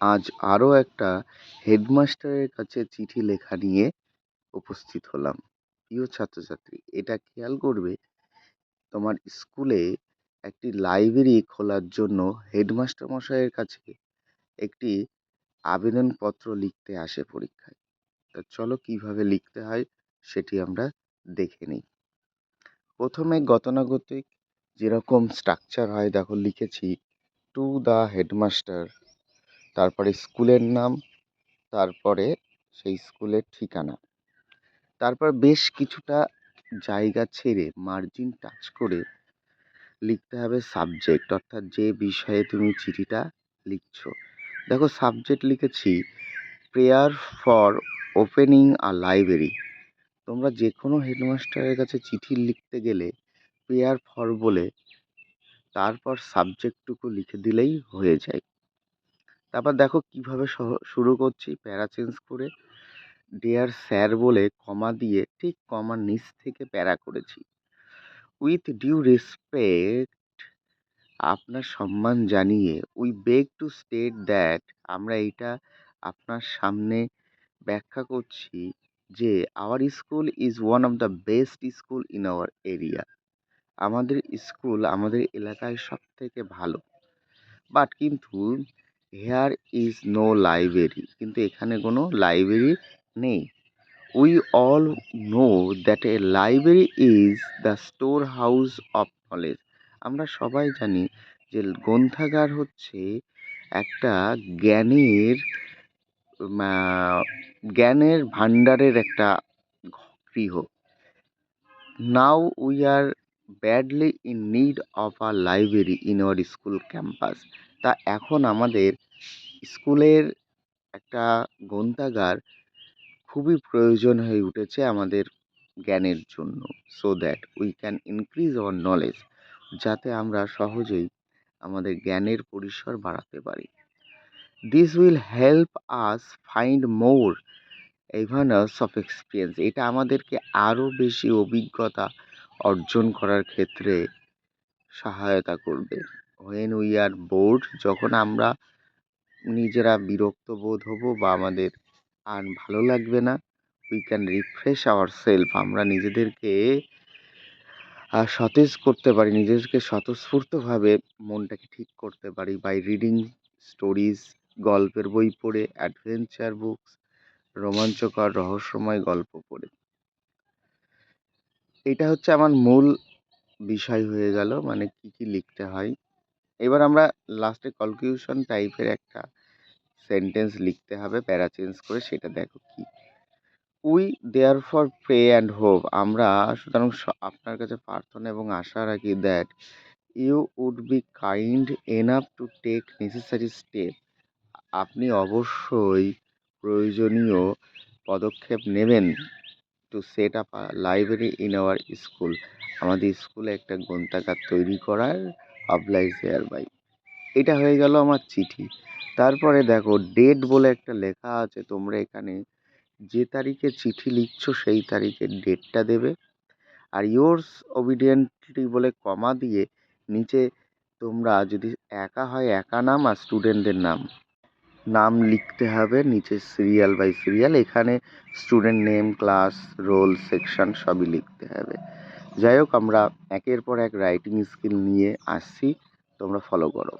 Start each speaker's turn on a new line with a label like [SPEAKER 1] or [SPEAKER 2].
[SPEAKER 1] আজ আরও একটা হেডমাস্টারের কাছে চিঠি লেখা নিয়ে উপস্থিত হলাম। প্রিয় ছাত্রছাত্রী, এটা খেয়াল করবে, তোমার স্কুলে একটি লাইব্রেরি খোলার জন্য হেডমাস্টার মশাইয়ের কাছে একটি আবেদনপত্র লিখতে আসে পরীক্ষায়। তা চলো কীভাবে লিখতে হয় সেটি আমরা দেখে নিই। প্রথমে গতানুগতিক যেরকম স্ট্রাকচার হয়, দেখো লিখেছি টু দ্য হেডমাস্টার তারপরে স্কুলের নাম, তারপরে সেই স্কুলের ঠিকানা। তারপর বেশ কিছুটা জায়গা ছেড়ে মার্জিন টাচ করে লিখতে হবে সাবজেক্ট অর্থাৎ যে বিষয়ে তুমি চিঠিটা লিখছো। দেখো সাবজেক্ট লিখেছি prayer for opening a library তোমরা যে কোনো হেডমাস্টারের কাছে চিঠি লিখতে গেলে প্রেয়ার ফর বলে তারপর সাবজেক্টটুকু লিখে দিলেই হয়ে যায়। তারপর দেখো কীভাবে শুরু করছি। প্যারা চেঞ্জ করে ডেয়ার স্যার বলে কমা দিয়ে ঠিক কমার নিচ থেকে প্যারা করেছি। উইথ ডিউ রেসপেক্ট আপনার সম্মান জানিয়ে we beg to state that আমরা এইটা আপনার সামনে ব্যাখ্যা করছি যে our school is one of the best school in our area আমাদের স্কুল আমাদের এলাকায় সব থেকে ভালো। বাট কিন্তু হেয়ার ইজ নো লাইব্রেরি কিন্তু এখানে কোনো লাইব্রেরি নেই। We all know that a library is the store house of knowledge আমরা সবাই জানি যে গ্রন্থাগার হচ্ছে একটা জ্ঞানের জ্ঞানের ভাণ্ডারের একটা গৃহ। Now we are badly in need of a library in our school campus তা এখন আমাদের স্কুলের একটা গ্রন্থাগার খুবই প্রয়োজন হয়ে উঠেছে আমাদের জ্ঞানের জন্য। So that we can increase our knowledge যাতে আমরা সহজেই আমাদের জ্ঞানের পরিসর বাড়াতে পারি। This will help us find more avenues of experience এটা আমাদেরকে আরও বেশি অভিজ্ঞতা অর্জন করার ক্ষেত্রে সহায়তা করবে। হোয়েন উই আর বোর্ড যখন আমরা নিজেরা বিরক্ত বোধ হব বা আমাদের আর ভালো লাগবে না we can refresh our self আমরা নিজেদেরকে সতেজ করতে পারি, নিজেদেরকে স্বতঃস্ফূর্তভাবে মনটাকে ঠিক করতে পারি বাই রিডিং স্টোরিজ গল্পের বই পড়ে অ্যাডভেঞ্চার বুকস রোমাঞ্চকর রহস্যময় গল্প পড়ে। এটা হচ্ছে আমার মূল বিষয় হয়ে গেল মানে কী কী লিখতে হয়। এবার আমরা লাস্টে কনক্লিউশন টাইপের একটা সেন্টেন্স লিখতে হবে প্যারা চেঞ্জ করে সেটা দেখো কি। We therefore pray and hope আমরা সুতরাং আপনার কাছে প্রার্থনা এবং আশা রাখি that you would be kind enough to take necessary step আপনি অবশ্যই প্রয়োজনীয় পদক্ষেপ নেবেন to set up library in our school আমাদের স্কুলে একটা গ্রন্থাগার তৈরি করার অবলাইজ হেয়ার বাই এটা হয়ে গেল আমার চিঠি। তারপরে দেখো ডেট বলে একটা লেখা আছে, তোমরা এখানে যে তারিখে চিঠি লিখছো, সেই তারিখের ডেটটা দেবে। আর ইয়োর্স অবিডিয়েন্টলি বলে কমা দিয়ে নিচে তোমরা যদি একা হয়, একা নাম আর স্টুডেন্টদের নাম। নাম লিখতে হবে নিচে সিরিয়াল বাই সিরিয়াল এখানে student name class roll section সবই লিখতে হবে। যাই হোক আমরা একের পর এক রাইটিং স্কিল নিয়ে আসছি। তোমরা ফলো করো।